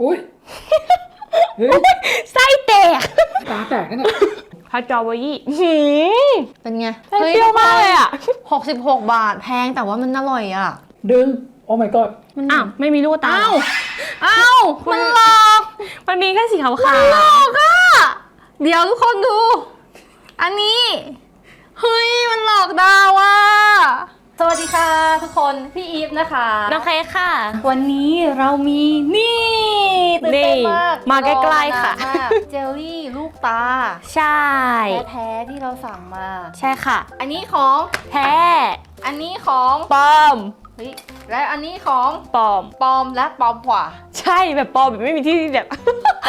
อุ้ยเฮ้ยไส้แตกตาแตกนะเนี่ยพาจอวายี่หืมเป็นไงเปรี้ยวมากเลยอะหกสิบหกบาทแพงแต่ว่ามันอร่อยอะ ดึง โอ้ my god อ้าวไม่มีลูกตาอ้าวอ้าวมันหลอก มันมีแค่สีขาวหลอกอะ เดี๋ยวทุกคนดู อันนี้ เฮ้ย มันหลอกดาวอะสวัสดีค่ะทุกคน พี่อีฟนะคะๆน้องเค้กค่ะ วันนี้เรามีนี่ ตื่นเต้นมากนี่มาใกล้ๆค่ะ รอนานมากเจลลี่ลูกตาใช่ แท้ๆที่เราสั่งมา ใช่ค่ะ อันนี้ของแท้อันนี้ของปลอมเฮ้ยและอันนี้ของปลอม ปลอมและปลอมกว่าใช่แบบปลอมแบบไม่มีที่แบบ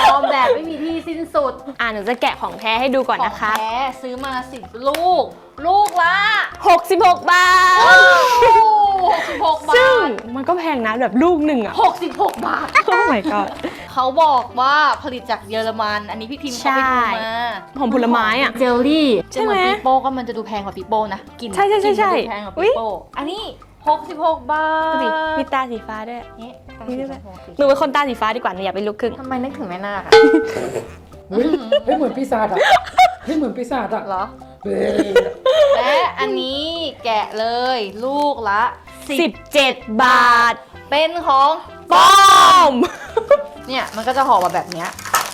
ปลอมแบบไม่มีที่สิ้นสุดอ่าหนูจะแกะของแท้ให้ดูก่อนนะคะ ของแท้ซื้อมาสิบลูก ลูกละ66 บาท หกสิบหกบาซึ่งทมันก็แพงนะแบบลูกหนึ่งอะหกสิบหกบาท โอ้ my god เขาบอกว่าผลิตจากเยอรมัน อันนี้พี่พิมพ์เขาไปดูใช่ มาหอมผลไม้อะเจลลี่ ใช่ไหมจะเอนปีโป้ก็มันจะดูแพงกว่าปีโป้นะกลินใช่ใช่ใช่ใช่กลิ่นมันดูแพงกว่าอุ๊ปีย โป้อันนี้หกสิบหกบาทดูดิมีตาสีฟ้าด้วยนี่ตานี่สีด้วยชมพูหนูเป็นคนตาสีฟ้าดีกว่าหนูอยากเป็นลูกครึ่ง ทำไมนึกถึงแม่นาคอะเฮ้ยเฮ้ยเหมือนปีศาจอะเฮ้ยเหมือนปีศาจอะเหรอเฮ้ยและอันนี้แกะเลยลูกละสิบ17 บาท เป็นของปลอม เนี่ยมันก็จะห่อมาแบบเนี้ย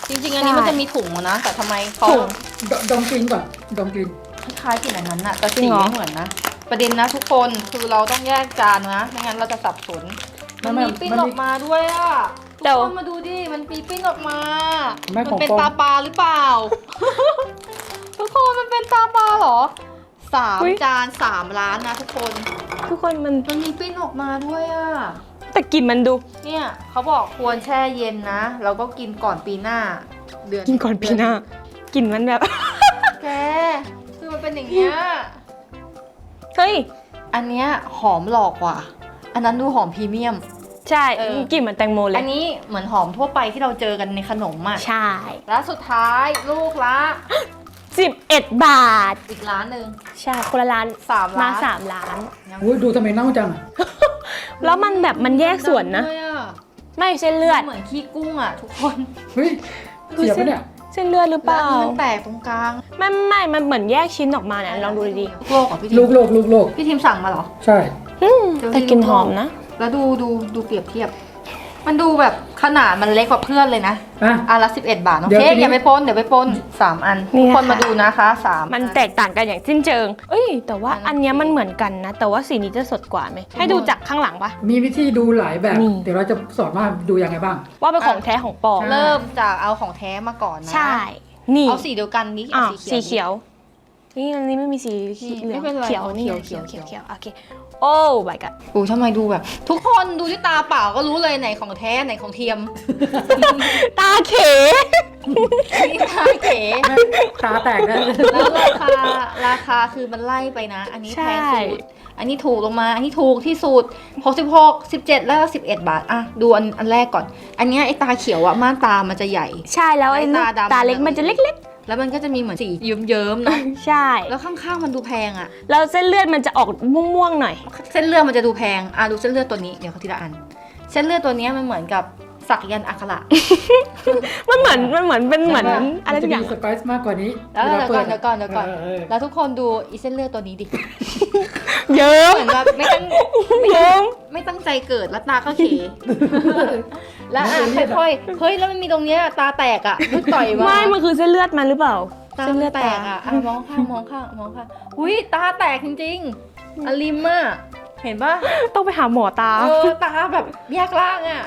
จริงๆ อันนี้ใช่มันจะมีถุงนะ แต่ทำไมเขาถุง ดดมกลิ่นก่อนดมกลิ่นคล้ายๆกลิ่นอันนั้นอะแต่จริสีงเหรอ ไม่เหมือนนะ ประเด็นนะทุกคนคือเราต้องแยกจานนะไม่งั้นเราจะสับสน มันมีปิ้นออกมาด้วยอะทุเดี๋กยวคนมาดูดิมันมีปิ้นออกมาแม่มัของเป็นปลอตามปลาหรือเปล่า ทุกคนมันเป็นตาปลาเหรอสามอุ๊ย จานสามล้านนะทุกคน ทุกคนมันมันมีปิ้นออกมาด้วยอะ แต่กลิ่นมันดู เนี่ยเขาบอกควรแช่เย็นนะแล้วก็กินก่อนปีหน้า เดือนกินก่อนปีหน้ากลิ่นมันแบบ แกคือมันเป็นอย่างเงี้ยเฮ้ย อันเนี้ยหอมหลอกกว่าอันนั้นดูหอมพรีเมียม ใช่เออ กลิ่นเหมือนแตงโมเลอัยนนี้เหมือนหอมทั่วไปที่เราเจอกันในขนมอะใช่แล้วสุดท้ายลูกละ11 บาท อีกร้านหนึ่งใช่คนละร้านสามมาล้านสามล้านอุ้ยดูทำไมเน่าจังอะ แล้วมันแบบมันแยกส่วนนะ ดำด้วยอไม่เส้นเลือด เหมือนขี้กุ้งอะทุกคนเฮ้ยเสียบปะเนี่ยเส้นเลือดหรือเปแล้วล่าอันนี้มันแตกตรงกลางไม่ไม่มันเหมือนแยกชิ้นออกมาเนี่ยลองดูดีโลกเหรอพี่ทิลูมกโลกลูกโลกพี่ทิมสั่งมาเหรอ ใช่ๆอืมแต่กลิ่นหอมนะ แล้วดูดูดูเปรียบเทียบ มันดูแบบขนาดมันเล็กกว่าเพื่อนเลยนะอะ อันละสิบเอ็ดบาทโอเดี๋ยวเคทีนี้ อย่าไปปนเดี๋ยวไปปนสามอันนี่ทุกคนนะคะมาดูนะคะสามมันอัแตกต่างกันอย่างสิ้นเชิง เอ้ย แต่ว่าอัอันนนั้นเนี้ยมันสีเหมือนกันนะ แต่ว่าสีนี้จะสดกว่าไหม ให้ดูจากข้างหลังปะ มีวิธีดูหลายแบบ นี่ เดี๋ยวเราจะสอนว่าดูยังไงบ้าง ว่าเป็นของแท้ของปลอมใช่เริ่มจากเอาของแท้มาก่อนนะ ใช่ นี่เอาสีเดียวกันนี้อะเอาสีเขียว นี่อันนี้ไม่มีสีนี่เหลืองไม่เป็นไรเขียวนี่เขียวเขียวเขีเขียยววเขียวโอเคโอ้ my god โอ้ทำไมดูแบบ ทุกคนดูที่ตาเปล่าก็รู้เลยไหนของแท้ไหนของเทียม ตาเขนี่ตาเก๋แม่ตาแตกนะแล้วราคาราคาคือมันไล่ไปนะ อันนี้แพงสุดอันนี้ถูกลงมา อันนี้ถูกที่สุด66 17 แล้วก็11 บาท อะ ดูอันอันแรกก่อน อันเนี้ยไอ้ตาเขียวอะม่านตามันจะใหญ่ ใช่แล้วไอ้ไอ้ลูกตาดำตาเล็กมันจะเล็ก แล้วมันก็จะมีเหมือนสีเยิ้มๆเนาะๆใช่ แล้วข้างๆมันดูแพงอะแล้วเส้นเลือดมันจะออกม่วงๆหน่อย เส้นเลือดมันจะดูแพงอะดูเส้นเลือดตัวนี้เดี๋ยวเขาทีละอัน เส้นเลือดตัวเนี้ยมันเหมือนกับสักยันต์อักขระ มันเหมือนมันเหมือนเป็นเหมือนใช่ปอะไรสักอย่าง มันจมีสไปซ์มากกว่านี้แล้ววลาเดี๋ยวปิก่อนเดี๋ยวก่อนเดี๋ยวก่อนเออแล้วทุกคนดูอีเส้นเลือดตัวนี้ดิ เยิ้มเหมือนแบบไม่ตั้งเยิ้มไม่ตั้งใจเกิดแล้วตาก็เข แล้วอะค่อยๆ เฮ้ย แล้วมันมีตรงเนี้ยตาแตกอะเพิ่งต่อยมาไม่มันคือเส้นเลือดมันหรือเปล่าตาเส้นเลือดแตกอะอะมองข้างมองข้างมองข้างอุ้ยตาแตกจริงๆอลิมอะเห็นปะต้องไปหาหมอตาเออตาแบบแยกล่างอะ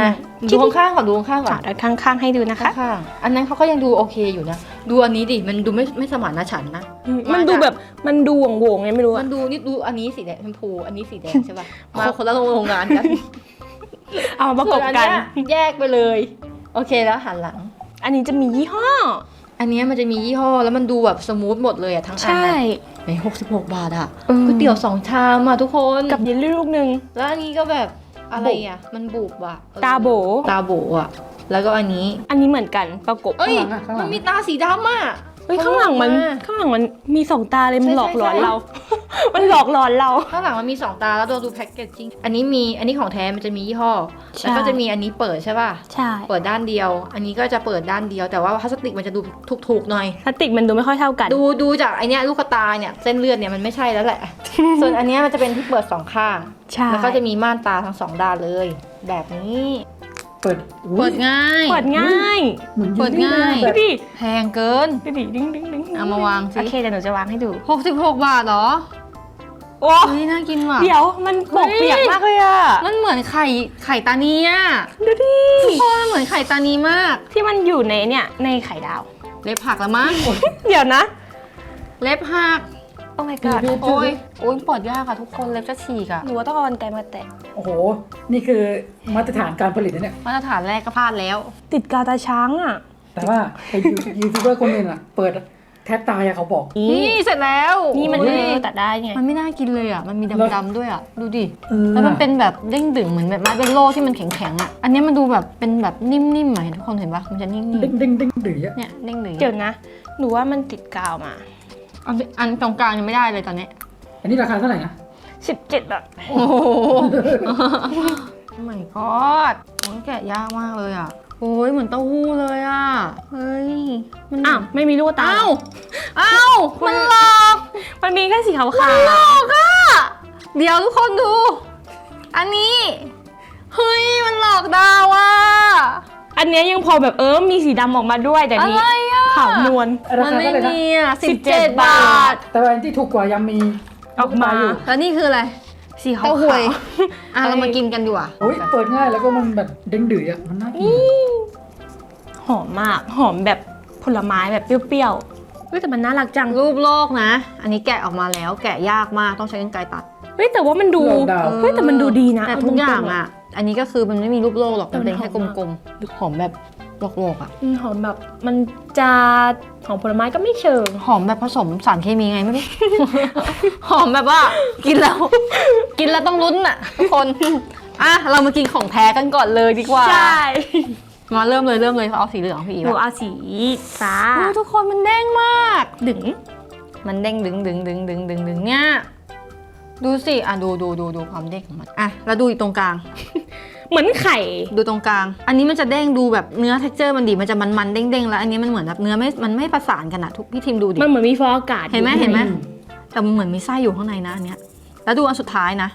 อะดูข้างๆก่อนดูข้างๆก่อขานด้านข้างๆให้ดูนะคะข้างๆอันนั้นเขาก็ยังดูโอเคอยู่นะ ดูอันนี้ดิมันดูไม่ไม่สมานฉันท์นะมันดูแบบมันดูหวงๆไงไม่รู้มัอะนดูนี่ดูอันนี้สีแดงชมพูอันนี้สีแดงใช่ป่ะมาคนละโรงงานกัน เอามาประกบส่วกันเยแยกไปเลย โอเคแล้วหันหลัง อันนี้จะมียี่ห้อ อันเนี้ยมันจะมียี่ห้อแล้วมันดูแบบสมูทหมดเลยอะทั้งอันใช่ อะในหกสิบหกบาทอะเออ ก๋วยเตี๋ยวสองชามอะทุกคน กับเยลลี่ลูกหนึ่ง แล้วอันนี้ก็แบบอะไรอะมันบุบอะเออตาโบ ตาโบอะแล้วก็อันนี้ อันนี้เหมือนกันประกบเอ้ย ข้างหลังอะข้างหลัมันงมีตาสีดำอะ เฮ้ยข้างหลังมันมาข้างหลังมันมีสองตาเลยมันใช่หลอกหลอนใช่เรา มันหลอกหลอนเรา ข้างหลังมันมี2ตาแล้วเราดูแพ็กเกจจิ้งอันนี้มีอันนี้ของแท้มันจะมียี่ห้อใช่แล้วก็จะมีอันนี้เปิดใช่ป่ะใช่เปิดด้านเดียว อันนี้ก็จะเปิดด้านเดียวแต่ว่าพลาสติกมันจะดูถูกๆหน่อยพลาสติกมันดูไม่ค่อยเท่ากัน ดูดูจากไอเนี้ยลูกตาเนี่ยเส้นเลือดเนี่ยมันไม่ใช่แล้วแหละ ส่วนอันเนี้ยมันจะเป็นที่เปิดสองข้างใช่แล้วก็จะมีม่านตาทั้งสองด้านเลย แบบนี้ เปิดอุ๊ยเปิดง่าย เปิดง่ายเหมือนเปิดง่ายแบดูบดิแพงเกินดูดิดิ้งดิ้งดิ้งเอามาวางสิ โอเคเดี๋ยวหนูจะวางให้ดู 66 บาทเหรอโอ้เฮ้ยน่ากินว่ะ เดี๋ยวมันปกเปียกมากเลยอะมันเหมือนไข่ไข่ตานีอะดูดิทุกคนมันเหมือนไข่ตานีมาก ที่มันอยู่ในเนี่ยในไข่ดาว เล็บหักแล้วมั้ง เดี๋ยวนะ เล็บหัก โอ้ my god พี่โอ้ยโอ้ยปวดยากอะทุกคนเล็บจะฉีกอะหนูว่าต้องเอากันไกรมาแตะโอ้โห นี่คือมาตรฐานการผลิตนะเนี่ย มาตรฐานแรกก็พลาดแล้ว ติดกาวตาช้างอะแต่ว่าไอ้ยูยูทูบเบอร์คนหนึงอะ เปิดแท็กตายอะเขาบอก นี่เสร็จแล้วนี่มันโอ้ไม่ยได้ตัดได้ไงมันไม่น่ากินเลยอะมันมีแล้ว ดำๆด้วยอะดูดิเออแล้วมันเป็นแบบเด้งดึงเหมือนแบบไม้เบลโล่ที่มันแข็งๆอะอันนี้มันดูแบบเป็นแบบนิ่มๆหน่อยทุกคนเห็นปะมันจะนิ่มเด้งเด้งเด้งดื้ออะๆเนี่ยเด้งดึงเดี๋ยวนะ หนูว่ามันติดกาวมา อันอันตรงกลางยังไม่ได้เลยตอนนี้ อันนี้ราคาเท่าไหร่นะ17บาทโอ้โหโอ้ my god โอ้ยแกะยากมากเลยอะโอ้ยเหมือนเต้าหู้เลยอะเฮ้ย มันอ้าวไม่มีลูกตาอ้าวอ้าวมันหลอก มันมีแค่สีขาวมันหลอกอะเดี๋ยวทุกคนดู อันนี้ เฮ้ย มันหลอกดาวอะๆอันเนี้ยยังพอแบบเออมีสีดำออกมาด้วยแต่อะนี้ ไรอะ ขาวนวล รามันคาไม่เท่าไหร่นะ มีอะสิบเจ็ด17 บาท แต่ว่าอันที่ถูกกว่ายังมีออกมาลูตอยู่ แล้วนี่คืออะไร สีขาวเต้าหวยๆอะ เรามากินกันดีกว่าโอ้ยเปิดง่ายแล้วก็มันแบบเด้งดื้ออะมันน่ากินอะหอมมาก หอมแบบผลไม้แบบเปรี้ยวๆเฮ้ยแต่มันน่ารักจังรูปโลกนะ อันนี้แกะออกมาแล้ว แกะยากมากต้องใช้กรรไกรตัดเฮ้ยแต่ว่ามันดูดอกดาวเฮ้ยแต่มันดูดีนะแต่เทุกอย่างตรงๆอะ อันนี้ก็คือมันไม่มีรูปโลกหรอกแต่มันมันเป็นแค่หอมมากกลมๆหอมแบบ โลกๆอะอืมหอมแบบมันจะหอมผลไม้ก็ไม่เชิง หอมแบบผสมสารเคมีไงไม่รู้ หอมแบบว่า กินแล้ว กินแล้วต้องลุ้นอะทุกคนอะเรามากินของแท้กันก่อนเลยดีกว่าใช่ มาเริ่มเลยเริ่มเลยเอาสีเหลืองพี่อีหนูกเอาสีฟ้าโอ้ทุกคนมันเด้งมาก ดึง มันเด้งดึงดึงดึงดึงดึงดึงเนี่ยดูสิอะดูดูดูดูความเด้งของมันอะแล้วดูอีกตรงกลาง เหมือนไข่ ดูตรงกลาง อันนี้มันจะเด้งดูแบบเนื้อ t e x t อร์มันดี มันจะมันมันๆเด้งเด้งๆ แล้ว อันนี้มันเหมือนแบบเนื้อไม่ มันไม่ประสานกันอะทุกพี่ทีมดูดิ มันเหมือนมีฟองอากาศเห็นไหมอยู่เห็นไหมแต่มันเหมือนมีไส้อยู่ข้างในนะอันเนี้ย แล้วดูอันสุดท้ายนะ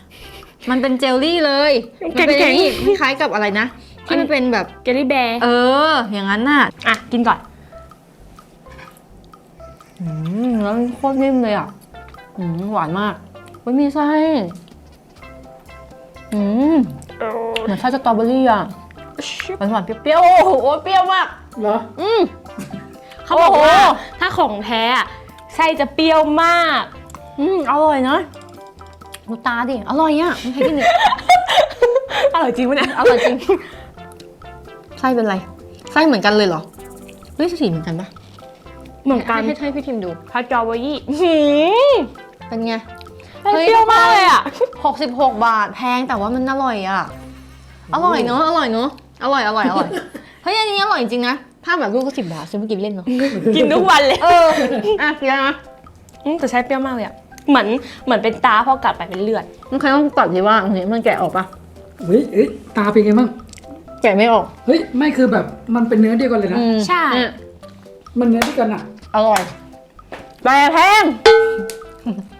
มันเป็นเจลลี่เลยมันเป็นอย่างนี้คล้ายๆกับอะไรนะ ที่มันเป็นแบบเกลลี่แบร์เออ อย่างนั้นน่ะ อะ กินก่อนอืมแล้วมันโคตรนิ่มเลยอะอืมหวานมากไม่มีไส้อืม เหมือนไส้สตรอเบอรี่อะหวานหวานๆเปรี้ยวๆ โอ้โหเปรี้ยวมาก เหรอ อืมเขาบอกว่า โอ้โห ถ้าของแท้อะไส้จะเปรี้ยวมาก อืมอร่อยนะดูตาดิ อร่อยอะไม่เคยกินอีกอร่อยจริงปะเนี่ยอร่อยจริง ไส้เป็นไร ไส้เหมือนกันเลยเหรอเฮ้ยสีเหมือนกันปะเหมือนกันให้ให้พี่ทิมดู พาจอวยี่หืมเป็นไง เปรี้ยวมากเลยอะ 66 บาทแพงแต่ว่ามันอร่อยอะ อร่อยเนอะอร่อยเนอะอร่อยอร่อยอร่อยเฮ้ยอันนี้อร่อยจริงนะถ้าแบบลูกก็สิบบาทซื้อมากินเล่นเนาะกินทุกวันเลย เอออะเดี๋ยวนะอืมแต่ใช้เปรี้ยวมากเลยอะ เหมือนเหมือนเป็นตาพอกัดไปเป็นเลือด มันใครต้องตัดสิว่าอันนี้มันแกะออกปะเฮ้ยเอ้ยตาเป็นไงบ้างแกะไม่ออก เฮ้ยไม่คือแบบมันเป็นเนื้อเดียวกันเลยนะอืมใช่เนี่ยมันเนื้อเดียวกันอะ อร่อยแต่แพงอยากกิน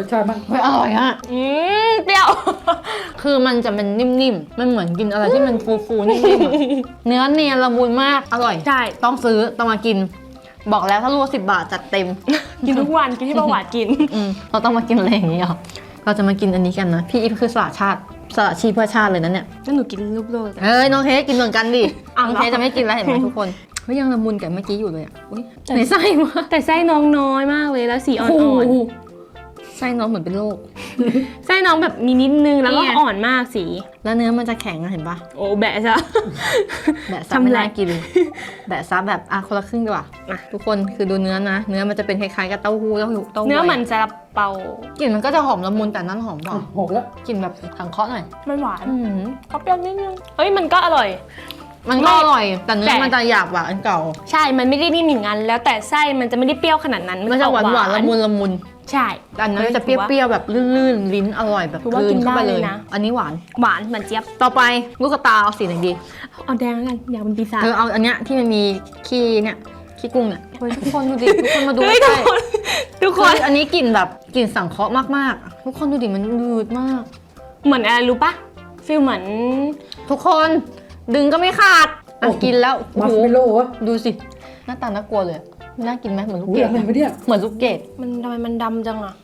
รสชาติบ้างไม่อร่อยอะอืมเปรี้ยว คือมันจะเป็นนิ่มๆ มันเหมือนกินอะไรที่มันฟูๆ นิ่มๆอะเนื้อเนียนละมุนมาก อร่อย ใช่ ต้องซื้อ ต้องมากิน บอกแล้วถ้ารู้ว่าสิบบาทจัดเต็ม กินทุกวันกินที่ประวัติกิน อืมเราต้องมากินอะไรอย่างนี้เหรอเราจะมากินอันนี้กันนะ พี่อีฟคือสละชาติ สละชีพเพื่อชาติเลยนะเนี่ยแล้วหนูกินลูกโลกเอ้ยน้องเค้กกินเหมือนกันดิอ้าว น้องเค้กจะไม่กินแล้วเห็นไหมทุกคนเฮ้ยยังละมุนกับเมื่อกี้อยู่เลยอะอุ๊ยไหนไส้วะแต่ไส้น้องน้อยมากเลยแล้วสีอ่อนโโห ไส้น้องเหมือนเป็นโรคๆไส้น้องแบบมีนิดนึงแล้วก็เนี่ยอ่อนมากสี แล้วเนื้อมันจะแข็งอะเห็นปะโอ้แบะซะ แบะซับทำไม่ไรน่ากิน แบะซับแบบอะคนละครึ่งดีกว่าอะทุกคนคือดูเนื้อนะ เนื้อมันจะเป็นคล้ายๆกับเต้าหู้เต้าหู้เต้าหู้เนื้อเหมือนซาลาเปากลิ่นมันก็จะหอมละมุนแต่นั้นหอมเปล่าหกแล้วกลิ่นแบบถังเคาะหน่อยมันหวานอืมเขาเปรี้ยวนิดนึงเฮ้ยมันก็อร่อย มันก็อร่อย แต่เนื้อแต่มันจะหยาบกว่าอันเก่า ใช่มันไม่ได้นิ่มอย่างนั้นแล้วแต่ไส้มันจะไม่ได้เปรี้ยวขนาดนั้นมันจะหวานหวานออกละมุนละมุน ใช่ แต่อันนั้นจะเปรี้ยวๆแบบลื่นๆลิ้นอร่อยแบบถือว่ากินเข้าไปได้เลยนะ อันนี้หวาน หวานเหมือนเจี๊ยบ ต่อไปลูกกระตาเอาสีไหนดีเอาแดงแล้วกันอยากเป็นปีศาจเออเอาอันเนี้ยที่มันมีขี้เนี่ยขี้กุ้งเนี่ยเฮ้ยทุกคนดูดิทุกคนมาดูเฮ้ยใกทุกล้คนทุกๆคนคืออันนี้กลิ่นแบบกลิ่นสังเคราะห์มากๆ ทุกคนดูดิมันลืดมาก เหมือนอะไรรู้ปะฟิลเหมือน ทุกคนดึงก็ไม่ขาดอะกินแล้วโอ้มัสโหเมโล่วะดูสิหน้าตาน่ากลัวเลยอะ น่ากินไหมเหมือนลูกอุ้ยเกดอะไรวะเนี่ยเหมือนลูกเกดมันทำไมมันดำจังอะ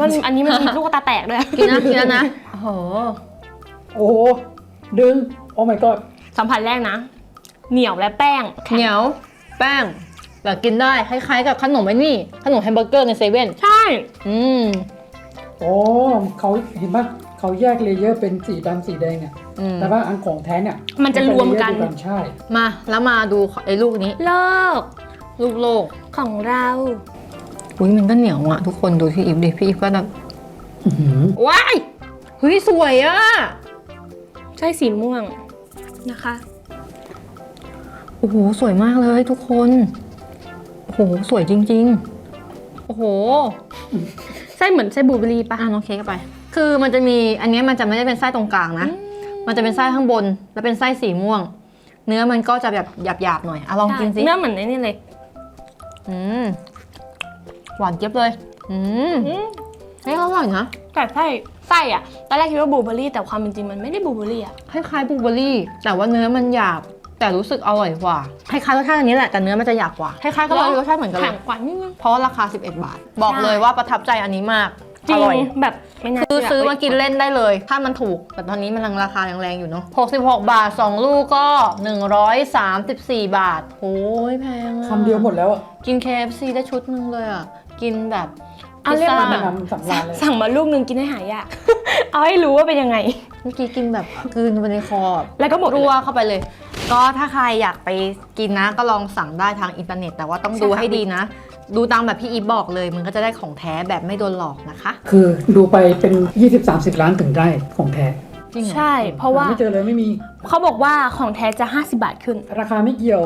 มันอันนี้มันมีลูกตาแตกด้วย กินนะกินแล้วนะโอ้โหโอ้โหดึง โอ้ my god สัมผัสแรกนะ เหนียวและแป้ง เหนียว แป้งแบบกินได้คล้ายๆกับขนมไอ้นี่ ขนมแฮมเบอร์เกอร์ในเซเว่นใช่ อืมโอ้เขาเห็นปะเขาแยกเลเยอร์เป็นสีดำสีแดงเนี่ยอืมแต่ว่าอันของแท้เนี่ยมันจะรวมกันเลเยอร์เดียใช่ มาแล้วมาดูไอ้ลูกนี้ เลิก ลูกโลกของเราอุ้ยมันก็เหนียวอะ ทุกคนดูพี่อีฟดิพี่อีฟก็แบบอื้อหือว้ายเฮ้ยสวยอะ ใช่สีม่วงนะคะ โอ้โห สวยมากเลยทุกคน โอ้โห สวยจริง ๆ โอ้โหไส้เหมือนไส้บลูเบอร์รี่ปะอะน้องเค้กเอาไป คือมันจะมีอันเนี้ยมันจะไม่ได้เป็นไส้ตรงกลางนะ มันจะเป็นไส้ข้างบน แล้วเป็นไส้สีม่วง เนื้อมันก็จะแบบหยาบๆหน่อยอะลองกินสิเนื้อเหมือนไอ้นี่เลย อืมหวานเจี๊ยบเลย อืมอืมเฮ้ยอร่อยนะแต่ไส้ไส้อะตอนแรกคิดว่าบลูเบอร์รี่แต่ความเป็นจริงมันไม่ได้บลูเบอร์รี่อะคล้ายๆบลูเบอร์รี่ แต่ว่าเนื้อมันหยาบ แต่รู้สึกอร่อยกว่าคล้ายๆรสชาติอันนี้แหละแต่เนื้อมันจะหยาบกว่าคล้ายๆกับรสชาติเหมือนกันเลแข็ยงกว่านิดนึงเพราะว่าราคา 11 บาท บอกเลยว่าประทับใจอันนี้มาก จริองร่อย แบบไม่น่าคือเชื่ซื้อมากินเล่นได้เลย ถ้ามันถูก แต่ตอนนี้มันยังราคาแรงๆอยู่เนาะ66 บาท 2 ลูกก็ 134 บาทโอ้ยแพงอะคำเดียวหมดแล้วอะกิน KFC ได้ชุดหนึงเลยอะ กินแบบเอาเรียกว่าแบบนำสำราญเลย สั่งมาลูกนึงกินให้หายาก เอาให้รู้ว่าเป็นยังไง เมื่อกี้กินแบบกลืนไปในคอแล้วก็หมดรัวเข้าไปเลย ก็ถ้าใครอยากไปกินนะ ก็ลองสั่งได้ทางอินเทอร์เน็ต แต่ว่าต้องดูให้ดีนะ ดูตามแบบพี่อีฟบอกเลย มันก็จะได้ของแท้แบบไม่โดนหลอกนะคะคือดูไปเป็น 20-30 ล้านถึงได้ของแท้จริงเหรอใช่ เพราะว่าไม่เจอเลยไม่มี เขาบอกว่าของแท้จะ 50 บาทขึ้น ราคาไม่เกี่ยว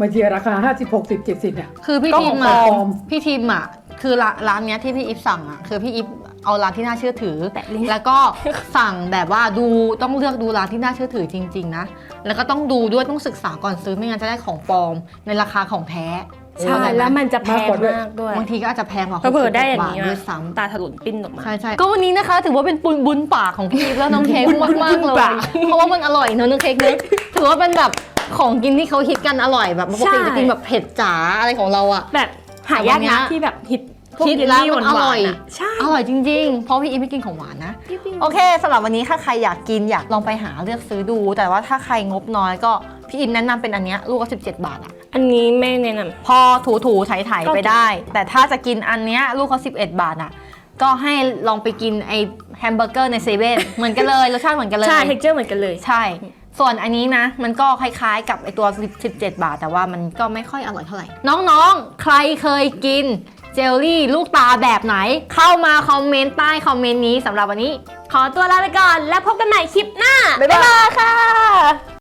มาเทียราคา 50 60 70เนี่ย คือพี่ก็ทีขอมงอะปลอม พี่ทีมอะคือร้านร้านเนี้ยที่พี่อีฟสั่งอะคือพี่อีฟเอาร้านที่น่าเชื่อถือ แปะลิงก์ แล้วก็สั่งแบบว่าดูต้องเลือกดูร้านที่น่าเชื่อถือจริง ๆ นะ แล้วก็ต้องดูด้วยต้องศึกษาก่อนซื้อไม่งั้นจะได้ของปลอมในราคาของแท้ ใช่เข้าใจไหแล้วมันจะแพงมากกว่าด้วยมากด้วยบางทีก็อาจจะแพงกว่าเผลอๆได้อย่างบาทนี้ด้วยอะซ้ำตาถลุนปิ้นออกมาใช่ใช่ก็วันนี้นะคะ ถือว่าเป็นปุญบุญปากของพี่อีฟแล้วน้องเค้กมากมากๆบุเลญยปากเพราะว่ามันอร่อยเนอะน้องเค้กเนอะถือว่าเป็นแบบของกินที่เขาฮิตกันอร่อยแบบปกติจะกินแบบเผ็ดจ๋าอะไรของเราอะแบบหายากแต่วันเนี้นะยที่แบบฮิตพวกฮิตเยลแล้วลี่หมันอวาร่อนยๆอะใช่อร่อยจริงๆ เพราะพี่อีฟไม่กินของหวานนะ โอเคสำหรับวันนี้ถ้าใครอยากกินอยากลองไปหาเลือกซื้อดู แต่ว่าถ้าใครงบน้อยก็ พี่อินแนะนำเป็นอันเนี้ยลูกละ17 บาทอะอันนี้ไม่แนะนพอถูถูๆไถๆไปได้ แต่ถ้าจะกินอันเนี้ยลูกเขา11 บาทอะก็ให้ลองไปกินไอแฮมเบอร์เกอร์ในเซเว่นเหมือนกันเลยรสชาติเหมือนกันเลำยใช่เท็กเจอร์เหมือนกันเลย ใช่ ส่วนอันนี้นะ มันก็คล้ายๆกับไอตัว 17 บาท แต่ว่ามันก็ไม่ค่อยอร่อยเท่าไหร่ น้องๆ ใครเคยกินเจลลี่ลูกตาแบบไหน เข้ามาคอมเมนต์ใต้คอมเมนต์นี้สำหรับวันนี้ ขอตัวลาไปก่อน แล้วพบกันใหม่คลิปหน้า บ๊ายบายค่ะ